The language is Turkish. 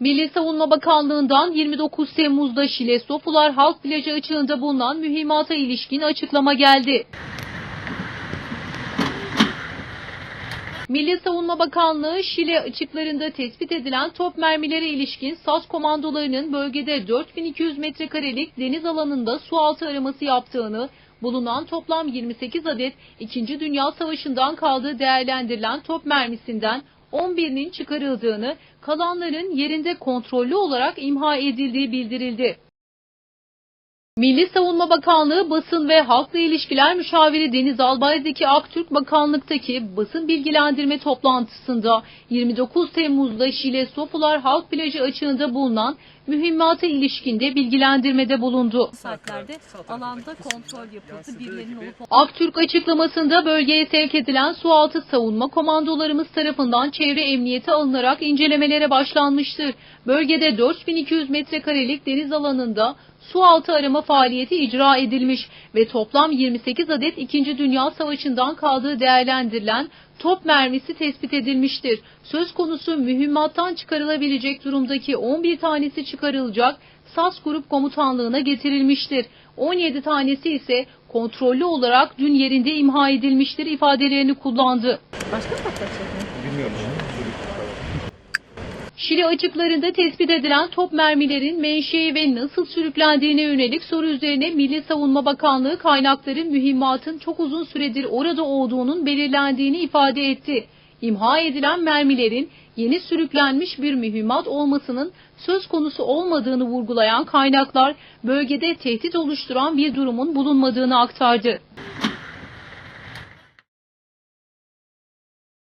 Milli Savunma Bakanlığı'ndan 29 Temmuz'da Şile Sofular Halk Plajı açığında bulunan mühimmata ilişkin açıklama geldi. Milli Savunma Bakanlığı Şile açıklarında tespit edilen top mermileri ilişkin SAS komandolarının bölgede 4200 metrekarelik deniz alanında su altı araması yaptığını, bulunan toplam 28 adet 2. Dünya Savaşı'ndan kaldığı değerlendirilen top mermisinden 11'inin çıkarıldığını, kalanların yerinde kontrollü olarak imha edildiği bildirildi. Milli Savunma Bakanlığı Basın ve Halkla İlişkiler Müşaviri Deniz Albay'daki Aktürk Bakanlık'taki basın bilgilendirme toplantısında 29 Temmuz'da Şile Sofular Halk Plajı açığında bulunan mühimmata ilişkinde bilgilendirmede bulundu. saatlerde alanda kontrol yapıldı. Birilerinin olup Aktürk açıklamasında bölgeye sevk edilen sualtı savunma komandolarımız tarafından çevre emniyeti alınarak incelemelere başlanmıştır. Bölgede 4200 metrekarelik deniz alanında sualtı arama faaliyeti icra edilmiş ve toplam 28 adet 2. Dünya Savaşı'ndan kaldığı değerlendirilen top mermisi tespit edilmiştir. Söz konusu mühimmattan çıkarılabilecek durumdaki 11 tanesi çıkarılacak SAS Grup Komutanlığı'na getirilmiştir. 17 tanesi ise kontrollü olarak dün yerinde imha edilmiştir ifadelerini kullandı. başka patlak şekli. Bilmiyorum. Şili açıklarında tespit edilen top mermilerin menşei ve nasıl sürüklendiğine yönelik soru üzerine Milli Savunma Bakanlığı kaynakları mühimmatın çok uzun süredir orada olduğunun belirlendiğini ifade etti. İmha edilen mermilerin yeni sürüklenmiş bir mühimmat olmasının söz konusu olmadığını vurgulayan kaynaklar bölgede tehdit oluşturan bir durumun bulunmadığını aktardı.